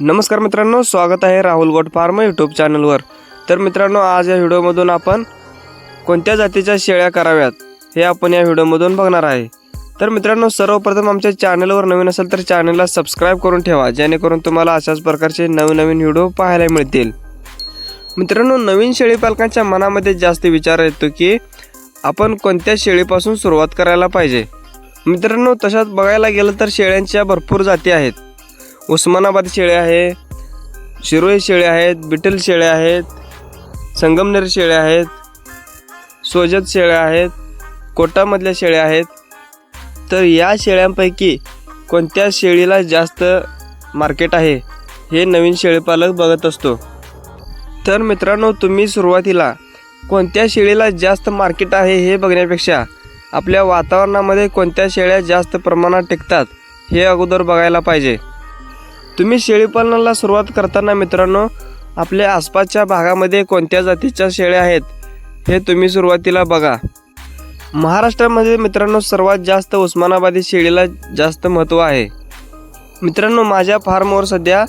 नमस्कार मित्रांनो स्वागत आहे राहुल गोट फार्म यूट्यूब चॅनलवर. तर मित्रांनो आज या व्हिडिओमधून आपण कोणत्या जातीच्या शेळ्या कराव्यात हे आपण या व्हिडिओमधून बघणार आहे. तर मित्रांनो सर्वप्रथम आमच्या चॅनलवर नवीन असेल तर चॅनलला सबस्क्राईब करून ठेवा जेणेकरून तुम्हाला अशाच प्रकारचे नवीन नवीन व्हिडिओ पाहायला मिळतील. मित्रांनो नवीन शेळी पालकांच्या मनामध्ये जास्त विचार येतो की आपण कोणत्या शेळीपासून सुरुवात करायला पाहिजे? मित्रांनो तशात बघायला गेलं तर शेळ्यांच्या भरपूर जाती आहेत. उस्मानाबाद शेळे आहे शिरोई शेळे आहेत बिटल शेळे आहेत संगमनेर शेळे आहेत सोजत शेळ्या आहेत कोटामधल्या शेळ्या आहेत. तर या शेळ्यांपैकी कोणत्या शेळीला जास्त मार्केट आहे हे नवीन शेळीपालक बघत असतो. तर मित्रांनो तुम्ही सुरुवातीला कोणत्या शेळीला जास्त मार्केट आहे हे बघण्यापेक्षा आपल्या वातावरणामध्ये कोणत्या शेळ्या जास्त प्रमाणात टिकतात हे अगोदर बघायला पाहिजे. तुम्ही शेळीपालनाला सुरुवात करताना मित्रांनो आपल्या आसपासच्या भागामध्ये कोणत्या जातीच्या शेळ्या आहेत हे तुम्ही सुरुवातीला बघा. महाराष्ट्रामध्ये मित्रांनो सर्वात जास्त उस्मानाबादी शेळीला जास्त महत्त्व आहे. मित्रांनो माझ्या फार्मवर सध्या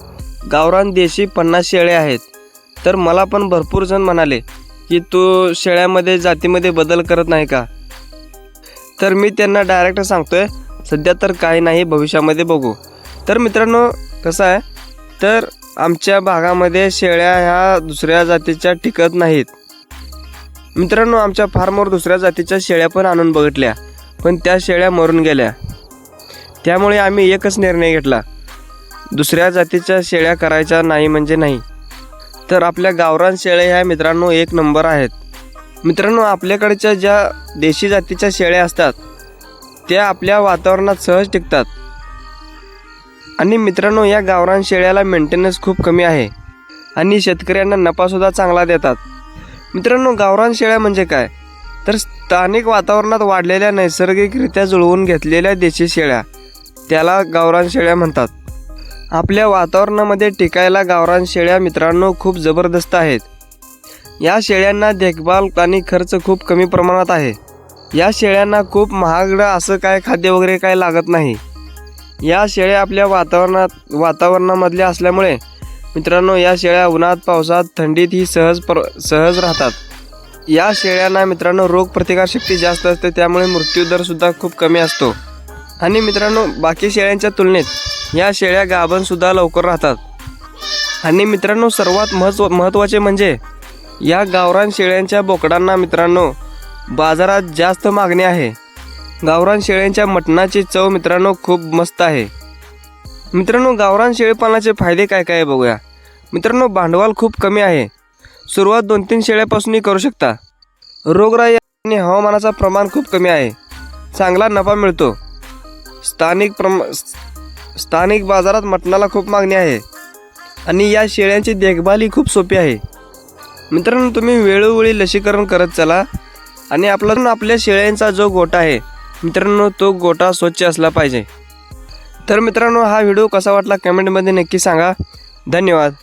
गावरान देशी पन्नास शेळ्या आहेत. तर मला पण भरपूर जण म्हणाले की तू शेळ्यामध्ये जातीमध्ये बदल करत नाही का? तर मी त्यांना डायरेक्ट सांगतोय सध्या तर काही नाही भविष्यामध्ये बघू. तर मित्रांनो कसं आहे? तर आमच्या भागामध्ये शेळ्या ह्या दुसऱ्या जातीच्या टिकत नाहीत. मित्रांनो आमच्या फार्मवर दुसऱ्या जातीच्या शेळ्या पण आणून बघितल्या पण त्या शेळ्या मरून गेल्या. त्यामुळे आम्ही एकच निर्णय घेतला. दुसऱ्या जातीच्या शेळ्या करायच्या नाही म्हणजे नाही. तर आपल्या गावरान शेळ्या ह्या मित्रांनो एक नंबर आहेत. मित्रांनो आपल्याकडच्या ज्या देशी जातीच्या शेळ्या असतात त्या आपल्या वातावरणात सहज टिकतात. आणि मित्रांनो या गावरान शेळ्याला मेंटेनन्स खूप कमी आहे. आणि शेतकऱ्यांना नफासुद्धा चांगला देतात. मित्रांनो गावरान शेळ्या म्हणजे काय? तर स्थानिक वातावरणात वाढलेल्या नैसर्गिकरित्या जुळवून घेतलेल्या देशी शेळ्या त्याला गावरान शेळ्या म्हणतात. आपल्या वातावरणामध्ये टिकायला गावरान शेळ्या मित्रांनो खूप जबरदस्त आहेत. या शेळ्यांना देखभाल आणि खर्च खूप कमी प्रमाणात आहे. या शेळ्यांना खूप महागडं असं काय खाद्य वगैरे काय लागत नाही. या शेळ्या आपल्या वातावरणात वातावरणामधल्या असल्यामुळे मित्रांनो या शेळ्या उन्हात पावसात थंडीत ही सहज प्र सहज राहतात. या शेळ्यांना मित्रांनो रोगप्रतिकारशक्ती जास्त असते त्यामुळे मृत्यूदरसुद्धा खूप कमी असतो. आणि मित्रांनो बाकी शेळ्यांच्या तुलनेत या शेळ्या गाभणसुद्धा लवकर राहतात. आणि मित्रांनो सर्वात महत्त्व महत्त्वाचे म्हणजे या गावरान शेळ्यांच्या बोकडांना मित्रांनो बाजारात जास्त मागणी आहे. गावरान शेळ्यांच्या मटणाची चव मित्रांनो खूप मस्त आहे. मित्रांनो गावरान शेळीपालनाचे फायदे काय काय बघूया. मित्रांनो भांडवल खूप कमी आहे. सुरुवात दोन तीन शेळ्यापासूनही करू शकता. रोगराई आणि हवामानाचा प्रमाण खूप कमी आहे. चांगला नफा मिळतो. स्थानिक प्रम स्थानिक बाजारात मटणाला खूप मागणी आहे. आणि या शेळ्यांची देखभाल ही खूप सोपी आहे. मित्रांनो तुम्ही वेळोवेळी लसीकरण करत चला. आणि आपला आपल्या शेळ्यांचा जो गोटा आहे मित्रांनो तो गोटा स्वच्छ असला पाहिजे. तर मित्रांनो हा व्हिडिओ कसा वाटला कमेंटमध्ये नक्की सांगा. धन्यवाद.